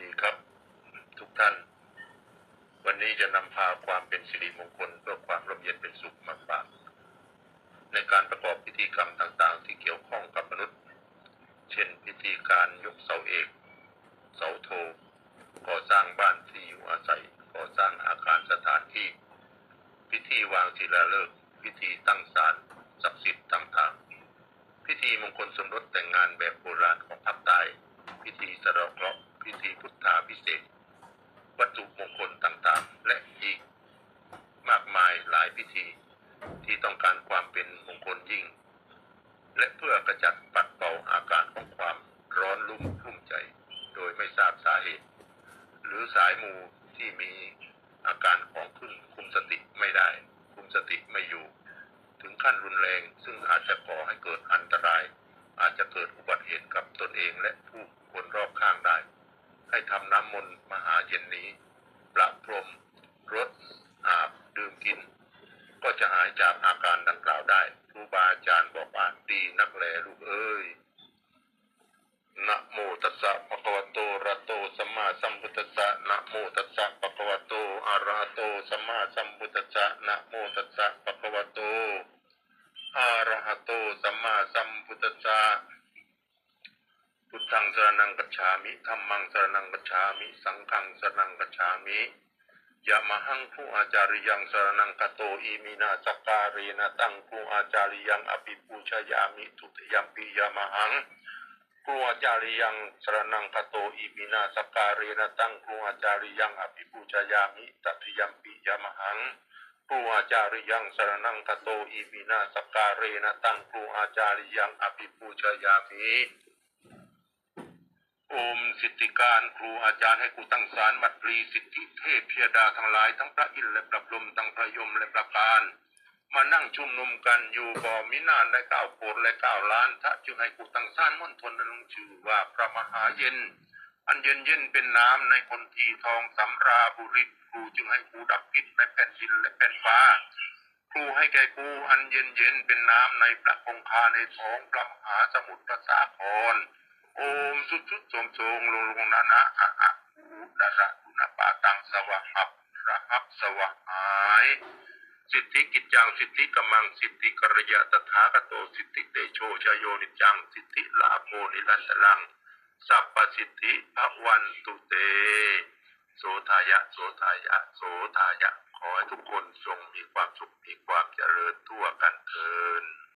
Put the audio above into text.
ดีครับ ทุกท่าน วันนี้จะนำพาความเป็นสิริมงคลเพื่อความร่มเย็นเป็นสุขมาฝากในการประกอบพิธีกรรมต่างๆ ที่เกี่ยวข้องกับมนุษย์ เช่นพิธีการยกเสาเอก เสาโทก่อสร้างบ้านที่อยู่อาศัยก่อสร้างอาคารสถานที่ พิธีวางศิลาฤกษ์พิธีตั้งศาลศักดิ์สิทธิ์ต่างาพิเศษ วัตถุมงคลต่างๆ และอีกมากมายหลายพิธี ที่ต้องการความเป็นมงคลยิ่ง และเพื่อกระจัดปัดเป่าอาการของความร้อนรุ่มรุ่มใจ โดยไม่ทราบสาเหตุ หรือสายมูที่มีอาการของขึ้นคุมสติไม่ได้ คุมสติไม่อยู่ ถึงขั้นรุนแรงซึ่งอาจจะก่อให้เกิดอันตราย อาจจะเกิดอุบัติเหตุกับตนเองและผู้คนรอบข้างได้ ให้ทำมนต์มหาเย็นนี้ประพรมรสอาบดื่มกิน ก็จะหายจากอาการดังกล่าวได้ครูบาอาจารย์บอกว่าดีนักแลลูกเอ้ยนะโมตัสสะภะคะวะโตระโตสัมมาสัมพุทธัสสะนะโมตัสสะภะคะวะโตอะระหะโตสัมมาสัมพุทธัสสะนะโมตัสสะภะคะวะโตอะระหะโตสัมมาสัมพุทธัสสะ พุทธังสรณังกัจฉามิธัมมังสรณังกัจฉามิ สังฆังสรณังกัจฉามิยะมหังผู้อาจาริยังสรณังกโตอิมินาสกการีนะตังผู้อาจาริยังอภิปูชยามิทุติยมปิยะมหังครูอาจาริยังสรนังคโตอิมินาสกการีนตังครูอาจาริยังอภิปูชยามิตัติยมปิยะมหังครูอาจาริยังสรนังคโตอิมินาสกการีนตังครูอาจาริยังอภิปูชยามิ สิทธิการครูอาจารย์ให้กูตั้งสารมัดรีสิทธิเทพเพียดาทั้งหลายทั้งพระอินทร์และพระพรมทั้งพระยมและพระการมานั่งชุมนุมกันอยู่บ่มินานและเก้าโกดและเก้าล้านถ้าจึงให้กูตั้งสางมณฑลนั้นลงชื่อว่าพระมหาเย็น อันเย็นเย็นเป็นน้ำในคนทีทองสำราบุริตครูจึงให้กูดับพิษในแผ่นดินและแผ่นฟ้าครูให้แก่กูอันเย็นเย็นเป็นน้ำในพระคงคาในท้องพระมหาสมุทรพระสาคร โอมสุดสุดโสมโสงลงลงนานะอะอะอูดาระอุณปาตังสวะหับระหับสวะหายสิทธิกิจจังสิทธิกำมังสิทธิกรยะตถาคโตสิทธิเตโชชยโยนิจังสิทธิลาโภนิรันตลังสัพพสิทธิภวันตุเต โสทายะโสทายะโสทายะ ขอให้ทุกคนจงมีความสุขมีความเจริญทั่วกันเทิน